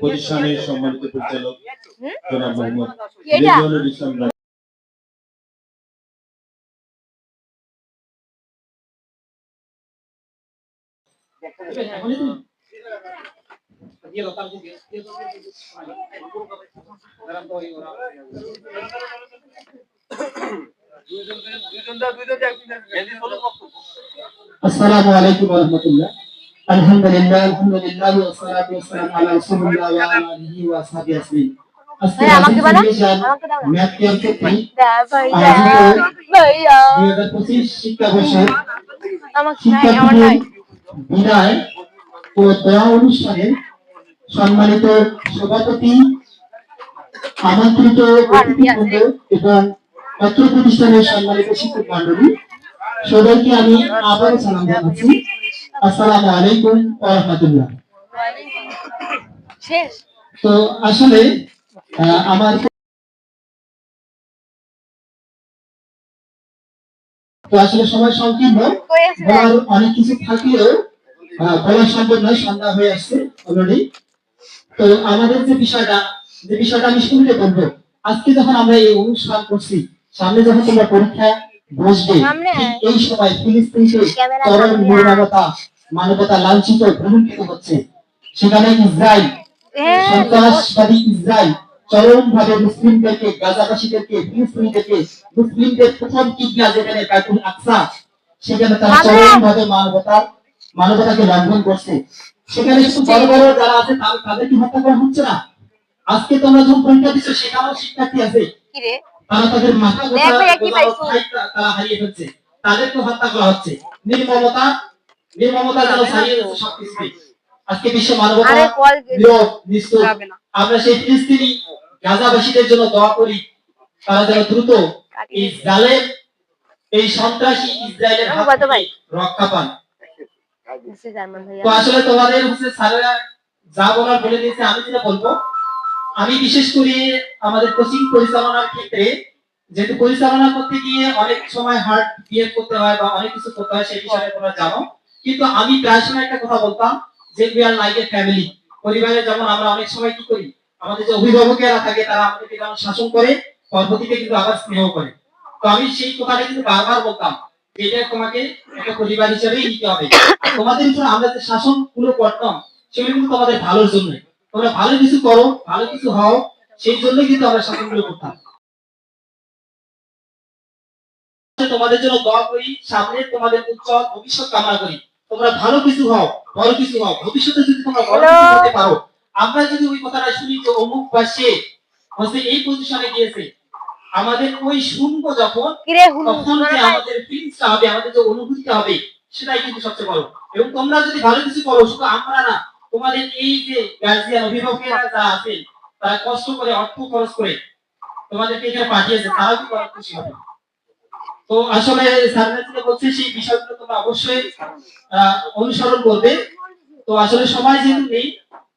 প্রতিষ্ঠানের সম্মানিত পরিচালক জনাব মোহাম্মদ? রেজওয়ানুল ইসলাম আসসালামু আলাইকুম ওয়া রাহমাতুল্লাহ আলহামদুলিল্লাহ আলহামদুলিল্লাহ ওয়া সালাতু ওয়া সালামু আলা রাসূলিল্লাহ ওয়া আলা আলিহি ওয়া সাহবিহি আজমাইন। আজকে ভাই, আমাকে বলো, রাজনীতি আমাকে দাও না। ম্যাথ ক্যাম্পে দা ভাইয়া আয়োজিত ভাইয়া। 2025 শিক্ষাবর্ষের আমাকে নাই শিক্ষার্থীদের বিদায় ও দোয়া অনুষ্ঠানে সম্মানিত সভাপতি আমন্ত্রিত অতিথিবৃন্দ এবং অত্র প্রতিষ্ঠানের সম্মানিত শিক্ষক মন্ডলী সবাইকে আমি আবার সালাম জানাচ্ছি। আসসালামু আলাইকুম ওয়া রাহমাতুল্লাহ। শেষ। তো আসলে আমার তো আসলে সময় সংকীর্ণ। বলার অনেক কিছু থাকলেও বলা সম্ভব নয় সন্ধ্যা হয়ে আসছে অলরেডি তো আমাদের যে বিষয়টা যে বিষয়টা আমি শুনতে বলব আজকে যখন আমরা এই অনুষ্ঠান করছি সামনে যখন তোমরা পরীক্ষা ঠিক এই সময় ফিলিস্তিনকে চরম সামনে। মানবতা লাঞ্ছিত ভ্রমণকৃত হচ্ছে। সেখানে ইসরায়েল হ্যাঁ সন্ত্রাসবাদী ইসরায়েল চরম ভাবে মুসলিমদেরকে গাজাবাসীদেরকে ফিলিস্তিনিদেরকে মুসলিমদের প্রথম কিবলা যেখানে বাইতুল আকসা সেখানে তারা চরম ভাবে মানবতার মানবতাকে লঙ্ঘন করছে। সেখানে শুধু বড় বড় যারা আছে তাদেরকে হত্যা করা হচ্ছে না। আজকে তোমরা যখন পরীক্ষা দিচ্ছ সেখানেও শিক্ষার্থী আছে। তারা তাদের মাথা তারা হারিয়ে ফেলছে। তাদেরকে হত্যা করা হচ্ছে। নির্মমতা নির্মমতা যেন ছাড়িয়ে যাচ্ছে সবকিছুই আজকে বিশ্ব মানবতা আমরা সেই ফিলিস্তিনি গাজাবাসীদের জন্য দোয়া করি। তারা যেন দ্রুত এই জালেম এই সন্ত্রাসী ইসরায়েলের রক্ষা পান। তো আসলে তোমাদের হচ্ছে স্যারেরা যা বলার বলে দিয়েছে আমি যেটা বলব আমি বিশেষ করে আমাদের কোচিং পরিচালনার ক্ষেত্রে যেহেতু পরিচালনা করতে গিয়ে অনেক সময় হার্ড বিহেভ করতে হয় বা অনেক কিছু করতে হয়, সেই বিষয়ে তোমরা জানো। কিন্তু আমি প্রায় সময় একটা কথা বলতাম যে we are like a family পরিবারে যেমন আমরা অনেক সময় কি করি, আমাদের যে অভিভাবকেরা থাকে, তারা আমাদেরকে যেমন শাসন করে, পরবর্তীতে কিন্তু আবার স্নেহ করে। তো আমি সেই কথাটা কিন্তু বারবার বলতাম, এটা তোমাকে একটা পরিবার হিসেবেই নিতে হবে। তোমাদের উপর আমরা যে শাসনগুলো করতাম, সেগুলো কিন্তু তোমাদের ভালোর জন্য তোমরা ভালো কিছু করো ভালো কিছু হও সেই জন্য কিন্তু আমরা শাসনগুলো করতাম। তোমাদের জন্য দোয়া করি সামনে তোমাদের উজ্জ্বল ভবিষ্যৎ কামনা করি। তোমরা ভালো কিছু হও বড় কিছু হও ভবিষ্যতে যদি তোমরা বড় কিছু হতে পারো আমরা যদি ওই কথাটা শুনি যে অমুক বা সে হচ্ছে এই পজিশনে গিয়েছে আমাদের ওই শুনব যখন তখন যে আমাদের ফিলিংসটা হবে আমাদের যে অনুভূতিটা হবে সেটাই কিন্তু সবচেয়ে বড়। এবং তোমরা যদি ভালো কিছু করো শুধু আমরা না তোমাদের এই যে গার্জিয়ান অভিভাবকেরা যারা আছেন তারা কষ্ট করে অর্থ খরচ করে তোমাদেরকে এখানে পাঠিয়েছে তারাও কিন্তু অনেক খুশি হবে। তো আসলে স্যাররা যেটা বলছে সেই বিষয়গুলো তোমরা অবশ্যই অনুসরণ করবে। তো আসলে সময় যেহেতু নেই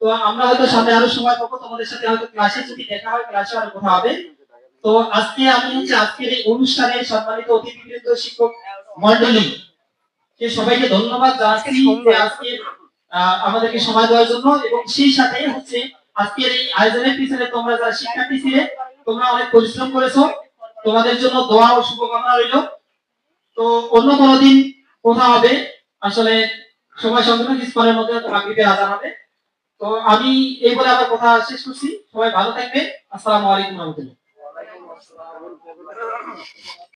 তো আমরা হয়তো সামনে আরও সময় পাবো তোমাদের সাথে হয়তো ক্লাসে যদি দেখা হয় ক্লাসে আরও কথা হবে। তো আজকে আমি হচ্ছে আজকের এই অনুষ্ঠানে সম্মানিত অতিথিবৃন্দ শিক্ষক মন্ডলী কে সবাইকে ধন্যবাদ জানাচ্ছি আজকে আমাদেরকে সময় দেওয়ার জন্য এবং সেই সাথে হচ্ছে আজকের এই আয়োজনের পিছনে তোমরা যারা শিক্ষার্থী ছিলে, তোমরা অনেক পরিশ্রম করেছ। তোমাদের জন্য দোয়া ও শুভকামনা রইল। তো অন্য কোনো দিন কথা হবে? আসলে সময় সংকীর্ণ কিছুক্ষণের মধ্যে মাগরিবের আজান হবে তো আমি এই বলে আমার কথা শেষ করছি। সবাই ভালো থাকবে। আসসালামু আলাইকুম রহমতুল্লাহ।